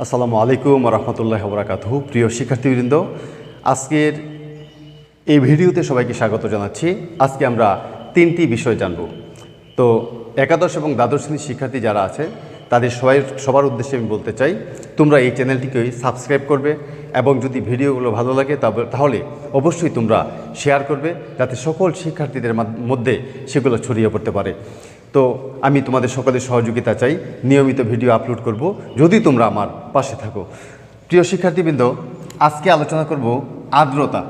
আসসালামু আলাইকুম রহমতুল্লাহ বরাকাতহ। প্রিয় শিক্ষার্থীবৃন্দ, আজকের এই ভিডিওতে সবাইকে স্বাগত জানাচ্ছি। আজকে আমরা তিনটি বিষয় জানব। তো একাদশ এবং দ্বাদশ শ্রেণির শিক্ষার্থী যারা আছে, তাদের সবাই সবার উদ্দেশ্যে আমি বলতে চাই, তোমরা এই চ্যানেলটিকে সাবস্ক্রাইব করবে এবং যদি ভিডিওগুলো ভালো লাগে তাহলে অবশ্যই তোমরা শেয়ার করবে, যাতে সকল শিক্ষার্থীদের মধ্যে সেগুলো ছড়িয়ে পড়তে পারে। তো আমি তোমাদের সকলের সহযোগিতা চাই। নিয়মিত ভিডিও আপলোড করব। যদি তোমরা আমার পাশে থাকো। প্রিয় শিক্ষার্থীবৃন্দ, আজকে আলোচনা করব আর্দ্রতা।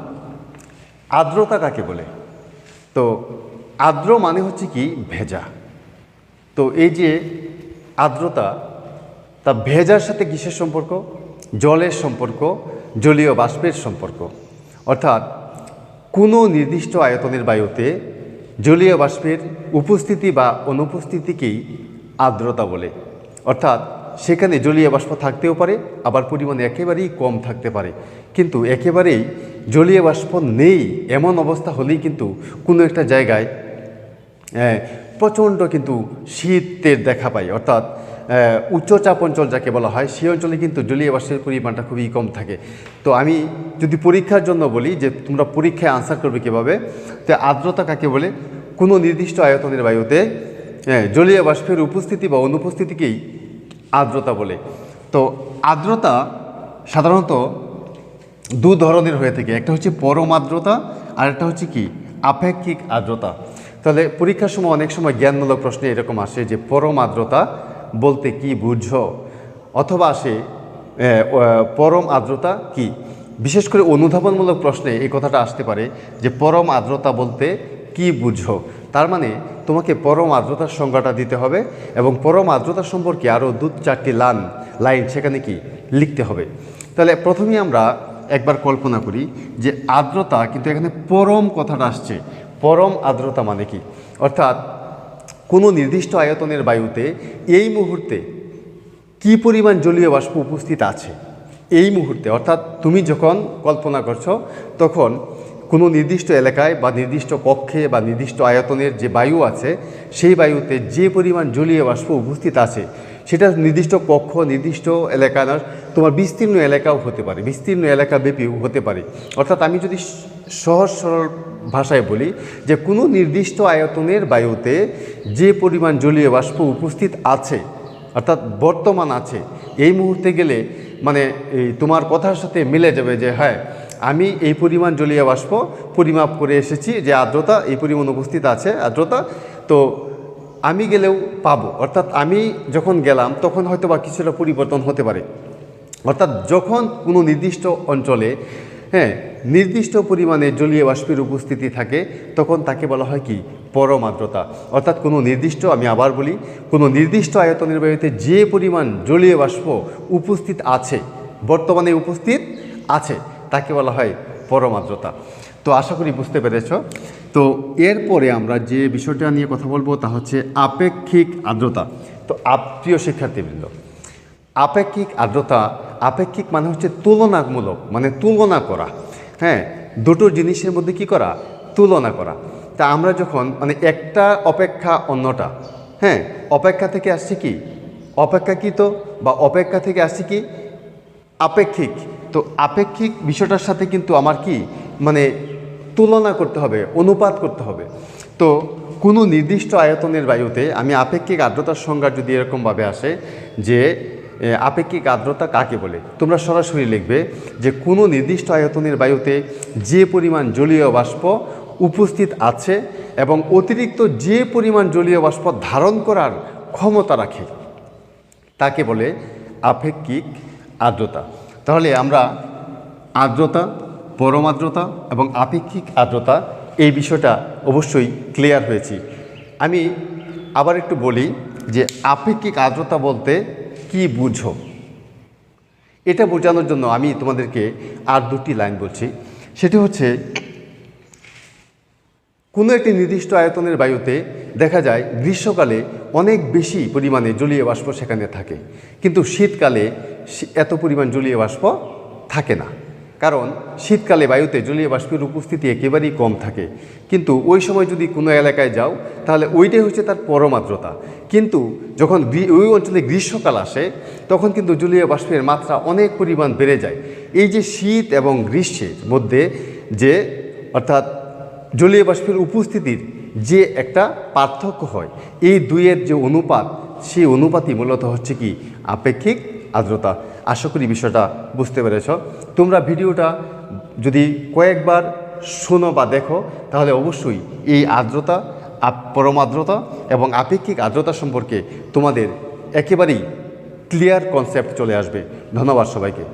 আর্দ্রতা কাকে বলে? তো আর্দ্র মানে হচ্ছে কি? ভেজা। তো এই যে আর্দ্রতা, তা ভেজার সাথে কিসের সম্পর্ক? জলের সম্পর্ক, জলীয় বাষ্পের সম্পর্ক। অর্থাৎ কোনো নির্দিষ্ট আয়তনের বায়ুতে জলীয় বাষ্পের উপস্থিতি বা অনুপস্থিতিকেই আর্দ্রতা বলে। অর্থাৎ সেখানে জলীয় বাষ্প থাকতেও পারে আবার পরিমাণ একেবারেই কম থাকতে পারে। কিন্তু একেবারেই জলীয় বাষ্প নেই এমন অবস্থা হলেই কিন্তু কোনো একটা জায়গায় হ্যাঁ, প্রচণ্ড কিন্তু শীতের দেখা পায়। অর্থাৎ উচ্চচাপ অঞ্চল যাকে বলা হয় সেই অঞ্চলে কিন্তু জলীয় বাষ্পের পরিমাণটা খুবই কম থাকে। তো আমি যদি পরীক্ষার জন্য বলি যে তোমরা পরীক্ষায় আনসার করবে কীভাবে তো আর্দ্রতা কাকে বলে? কোনো নির্দিষ্ট আয়তনের বায়ুতে হ্যাঁ, জলীয় বাষ্পের উপস্থিতি বা অনুপস্থিতিকেই আর্দ্রতা বলে। তো আর্দ্রতা সাধারণত দু ধরনের হয়ে থাকে। একটা হচ্ছে পরম আর্দ্রতা আর একটা হচ্ছে কি? আপেক্ষিক আর্দ্রতা। তাহলে পরীক্ষার সময় অনেক সময় জ্ঞানমূলক প্রশ্নে এরকম আসে যে পরম আর্দ্রতা বলতে কি বুঝো? অথবা আসে পরম আর্দ্রতা কি? বিশেষ করে অনুধাবনমূলক প্রশ্নে এই কথাটা আসতে পারে যে পরম আর্দ্রতা বলতে কি বুঝো? তার মানে তোমাকে পরম আর্দ্রতার সংজ্ঞাটা দিতে হবে এবং পরম আর্দ্রতা সম্পর্কে আরও দু চারটি লান, লাইন সেখানে কি লিখতে হবে। তাহলে প্রথমেই আমরা একবার কল্পনা করি যে আর্দ্রতা কিন্তু এখানে পরম কথাটা আসছে। পরম আর্দ্রতা মানে কি? অর্থাৎ কোনো নির্দিষ্ট আয়তনের বায়ুতে এই মুহূর্তে কি পরিমাণ জলীয় বাষ্প উপস্থিত আছে? এই মুহূর্তে, অর্থাৎ তুমি যখন কল্পনা করছ, তখন কোনো নির্দিষ্ট এলাকায় বা নির্দিষ্ট কক্ষে বা নির্দিষ্ট আয়তনের যে বায়ু আছে, সেই বায়ুতে যে পরিমাণ জলীয় বাষ্প উপস্থিত আছে, সেটা নির্দিষ্ট কক্ষ, নির্দিষ্ট এলাকা না, তোমার বিস্তীর্ণ এলাকাও হতে পারে, বিস্তীর্ণ এলাকা ব্যাপীও হতে পারে। অর্থাৎ আমি যদি সহজ সরল ভাষায় বলি যে কোনো নির্দিষ্ট আয়তনের বায়ুতে যে পরিমাণ জলীয় বাষ্প উপস্থিত আছে, অর্থাৎ বর্তমান আছে, এই মুহূর্তে গেলে মানে তোমার কথার সাথে মিলে যাবে যে হ্যাঁ আমি এই পরিমাণ জলীয় বাষ্প পরিমাপ করে এসেছি যে আর্দ্রতা, এই পরিমাণ উপস্থিত আছে আর্দ্রতা। তো আমি গেলেও পাবো। অর্থাৎ আমি যখন গেলাম, তখন হয়তো বা কিছুটা পরিবর্তন হতে পারে। অর্থাৎ যখন কোনো নির্দিষ্ট অঞ্চলে হ্যাঁ নির্দিষ্ট পরিমাণে জলীয় বাষ্পের উপস্থিতি থাকে, তখন তাকে বলা হয় কি? পরম আর্দ্রতা। অর্থাৎ কোনো নির্দিষ্ট, আমি আবার বলি, কোনো নির্দিষ্ট আয়তনের বায়ুতে যে পরিমাণ জলীয় বাষ্প উপস্থিত আছে, বর্তমানে উপস্থিত আছে তাকে বলা হয় পরম আর্দ্রতা তো আশা করি বুঝতে পেরেছ। তো এরপরে আমরা যে বিষয়টা নিয়ে কথা বলব তা হচ্ছে আপেক্ষিক আর্দ্রতা। তো প্রিয় শিক্ষার্থীবৃন্দ, আপেক্ষিক আর্দ্রতা, আপেক্ষিক মানে হচ্ছে তুলনামূলক মানে তুলনা করা। হ্যাঁ দুটো জিনিসের মধ্যে কি করা? তুলনা করা। তা আমরা যখন মানে একটা অপেক্ষা অন্যটা হ্যাঁ অপেক্ষা থেকে আসছে কি? অপেক্ষাকৃত বা অপেক্ষা থেকে আসছে কি? আপেক্ষিক। তো আপেক্ষিক বিষয়টার সাথে কিন্তু আমার কি মানে তুলনা করতে হবে, অনুপাত করতে হবে। তো কোনো নির্দিষ্ট আয়তনের বায়ুতে আমি আপেক্ষিক আর্দ্রতার সংজ্ঞা যদি এরকমভাবে আসে যে আপেক্ষিক আর্দ্রতা কাকে বলে, তোমরা সরাসরি লিখবে যে কোনো নির্দিষ্ট আয়তনের বায়ুতে যে পরিমাণ জলীয় বাষ্প উপস্থিত আছে এবং অতিরিক্ত যে পরিমাণ জলীয় বাষ্প ধারণ করার ক্ষমতা রাখে, তাকে বলে আপেক্ষিক আর্দ্রতা। তাহলে আমরা আর্দ্রতা পরম আর্দ্রতা এবং আপেক্ষিক আর্দ্রতা এই বিষয়টা অবশ্যই ক্লিয়ার হয়েছি। আমি আবার একটু বলি যে আপেক্ষিক আর্দ্রতা বলতে কি বুঝো? এটা বোঝানোর জন্য আমি তোমাদেরকে আর দুটি লাইন বলছি। সেটি হচ্ছে, কোনো একটি নির্দিষ্ট আয়তনের বায়ুতে দেখা যায় গ্রীষ্মকালে অনেক বেশি পরিমাণে জলীয় বাষ্প সেখানে থাকে। কিন্তু শীতকালে এত পরিমাণ জলীয় বাষ্প থাকে না। কারণ শীতকালে বায়ুতে জলীয় বাষ্পের উপস্থিতি একেবারেই কম থাকে। কিন্তু ওই সময় যদি কোনো এলাকায় যাও, তাহলে ওইটাই হচ্ছে তার পরম আর্দ্রতা কিন্তু যখন ওই অঞ্চলে গ্রীষ্মকাল আসে, তখন কিন্তু জলীয় বাষ্পের মাত্রা অনেক পরিমাণ বেড়ে যায়। এই যে শীত এবং গ্রীষ্মের মধ্যে যে, অর্থাৎ জলীয় বাষ্পের উপস্থিতির যে একটা পার্থক্য হয়, এই দুইয়ের যে অনুপাত, সেই অনুপাতই মূলত হচ্ছে কি? আপেক্ষিক আর্দ্রতা। আশা করি বিষয়টা বুঝতে পেরেছ। তোমরা ভিডিওটা যদি কয়েকবার শোনো বা দেখো, তাহলে অবশ্যই এই আর্দ্রতা পরমাদ্রতা এবং আপেক্ষিক আর্দ্রতা সম্পর্কে তোমাদের একেবারেই ক্লিয়ার কনসেপ্ট চলে আসবে। ধন্যবাদ সবাইকে।